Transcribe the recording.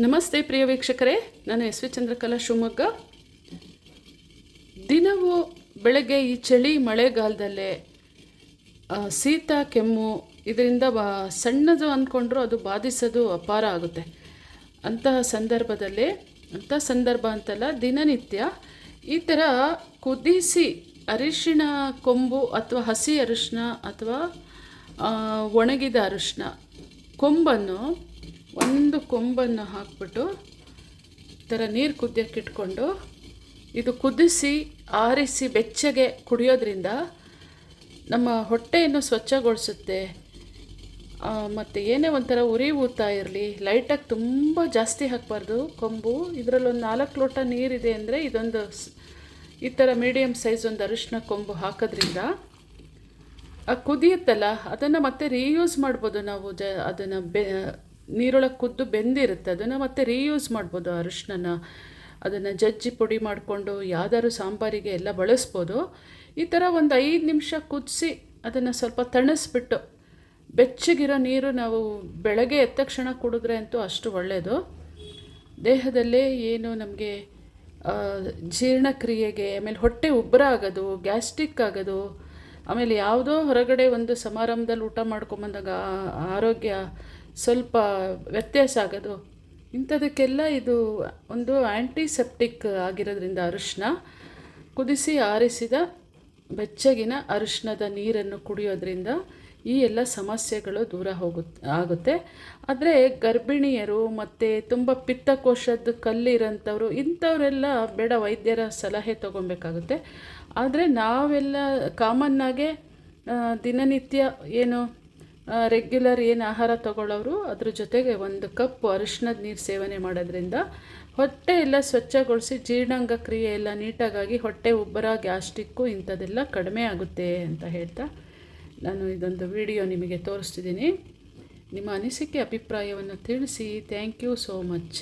ನಮಸ್ತೆ ಪ್ರಿಯ ವೀಕ್ಷಕರೇ ನಾನು ಎಸ್ ವಿ ಚಂದ್ರಕಲಾ ಶಿವಮೊಗ್ಗ. ದಿನವೂ ಬೆಳಗ್ಗೆ ಈ ಚಳಿ ಮಳೆಗಾಲದಲ್ಲೇ ಶೀತ, ಕೆಮ್ಮು ಇದರಿಂದ ಬಾ, ಸಣ್ಣದು ಅಂದ್ಕೊಂಡ್ರೂ ಅದು ಬಾಧಿಸೋದು ಅಪಾರ ಆಗುತ್ತೆ. ಅಂತಹ ಸಂದರ್ಭದಲ್ಲಿ ಅಂಥ ಸಂದರ್ಭ ಅಂತಲ್ಲ, ದಿನನಿತ್ಯ ಈ ಥರ ಕುದಿಸಿ ಅರಿಶಿಣ, ಕೊಂಬು ಅಥವಾ ಹಸಿ ಅರಿಶಿನ ಅಥವಾ ಒಣಗಿದ ಅರಿಶಿನ ಕೊಂಬನ್ನು ಒಂದು ಕೊಂಬನ್ನು ಹಾಕ್ಬಿಟ್ಟು ಥರ ನೀರು ಕುದಿಯೋಕ್ಕಿಟ್ಕೊಂಡು ಇದು ಕುದಿಸಿ ಆರಿಸಿ ಬೆಚ್ಚಗೆ ಕುಡಿಯೋದ್ರಿಂದ ನಮ್ಮ ಹೊಟ್ಟೆಯನ್ನು ಸ್ವಚ್ಛಗೊಳಿಸುತ್ತೆ. ಮತ್ತು ಏನೇ ಒಂಥರ ಉರಿ ಊತ ಇರಲಿ, ಲೈಟಾಗಿ ತುಂಬ ಜಾಸ್ತಿ ಹಾಕಬಾರ್ದು. ಕೊಂಬು ಇದರಲ್ಲೊಂದು ನಾಲ್ಕು ಲೋಟ ನೀರಿದೆ ಅಂದರೆ ಇದೊಂದು ಈ ಥರ ಮೀಡಿಯಮ್ ಸೈಜ್ ಒಂದು ಅರಿಶಿನ ಕೊಂಬು ಹಾಕೋದ್ರಿಂದ ಕುದಿಯುತ್ತಲ್ಲ, ಅದನ್ನು ಮತ್ತೆ ರೀಯೂಸ್ ಮಾಡ್ಬೋದು ನಾವು ಜ, ಅದನ್ನು ಬೆ ನೀರೊಳಗೆ ಕುದ್ದು ಬೆಂದಿರುತ್ತೆ. ಅದನ್ನು ಮತ್ತೆ ರೀಯೂಸ್ ಮಾಡ್ಬೋದು ಅರಿಶಿನ ಅದನ್ನು ಜಜ್ಜಿ ಪುಡಿ ಮಾಡಿಕೊಂಡು ಯಾವ್ದಾದ್ರು ಸಾಂಬಾರಿಗೆ ಎಲ್ಲ ಬಳಸ್ಬೋದು. ಈ ಥರ ಒಂದು ಐದು ನಿಮಿಷ ಕುದಿಸಿ ಅದನ್ನು ಸ್ವಲ್ಪ ತಣಿಸ್ಬಿಟ್ಟು ಬೆಚ್ಚಗಿರೋ ನೀರು ನಾವು ಬೆಳಗ್ಗೆ ಎದ್ದ ತಕ್ಷಣ ಕುಡಿದ್ರೆ ಅಂತೂ ಅಷ್ಟು ಒಳ್ಳೆಯದು ದೇಹದಲ್ಲಿ ಏನು ನಮಗೆ ಜೀರ್ಣಕ್ರಿಯೆಗೆ, ಆಮೇಲೆ ಹೊಟ್ಟೆ ಉಬ್ಬರ ಆಗೋದು, ಗ್ಯಾಸ್ಟ್ರಿಕ್ ಆಗೋದು, ಆಮೇಲೆ ಯಾವುದೋ ಹೊರಗಡೆ ಒಂದು ಸಮಾರಂಭದಲ್ಲಿ ಊಟ ಮಾಡ್ಕೊಂಬಂದಾಗ ಆರೋಗ್ಯ ಸ್ವಲ್ಪ ವ್ಯತ್ಯಾಸ ಆಗೋದು. ಇಂಥದಕ್ಕೆಲ್ಲ ಇದು ಒಂದು ಆ್ಯಂಟಿಸೆಪ್ಟಿಕ್ ಆಗಿರೋದ್ರಿಂದ ಅರಿಶಿನ ಕುದಿಸಿ ಆರಿಸಿದ ಬೆಚ್ಚಗಿನ ಅರಿಶಿನದ ನೀರನ್ನು ಕುಡಿಯೋದ್ರಿಂದ ಈ ಎಲ್ಲ ಸಮಸ್ಯೆಗಳು ದೂರ ಹೋಗುತ್ತೆ ಆಗುತ್ತೆ. ಆದರೆ ಗರ್ಭಿಣಿಯರು ಮತ್ತು ತುಂಬ ಪಿತ್ತಕೋಶದ ಕಲ್ಲಿರೋಂಥವ್ರು ಇಂಥವರೆಲ್ಲ ಬೇಡ, ವೈದ್ಯರ ಸಲಹೆ ತೊಗೊಬೇಕಾಗುತ್ತೆ ಆದರೆ ನಾವೆಲ್ಲ ಕಾಮನ್ನಾಗೆ ದಿನನಿತ್ಯ ಏನು ರೆಗ್ಯುಲರ್ ಏನು ಆಹಾರ ತಗೊಳ್ಳೋರು ಅದ್ರ ಜೊತೆಗೆ ಒಂದು ಕಪ್ ಅರಿಶಿನದ ನೀರು ಸೇವನೆ ಮಾಡೋದ್ರಿಂದ ಹೊಟ್ಟೆ ಎಲ್ಲ ಸ್ವಚ್ಛಗೊಳಿಸಿ ಜೀರ್ಣಾಂಗ ಕ್ರಿಯೆ ಎಲ್ಲ ನೀಟಾಗಾಗಿ ಹೊಟ್ಟೆ ಉಬ್ಬರ ಗ್ಯಾಸ್ಟಿಕ್ಕು ಇಂಥದ್ದೆಲ್ಲ ಕಡಿಮೆ ಆಗುತ್ತೆ ಅಂತ ಹೇಳ್ತಾ ನಾನು ಇದೊಂದು ವಿಡಿಯೋ ನಿಮಗೆ ತೋರಿಸ್ತಿದ್ದೀನಿ. ನಿಮ್ಮ ಅನಿಸಿಕೆ, ಅಭಿಪ್ರಾಯವನ್ನು ತಿಳಿಸಿ. Thank you so much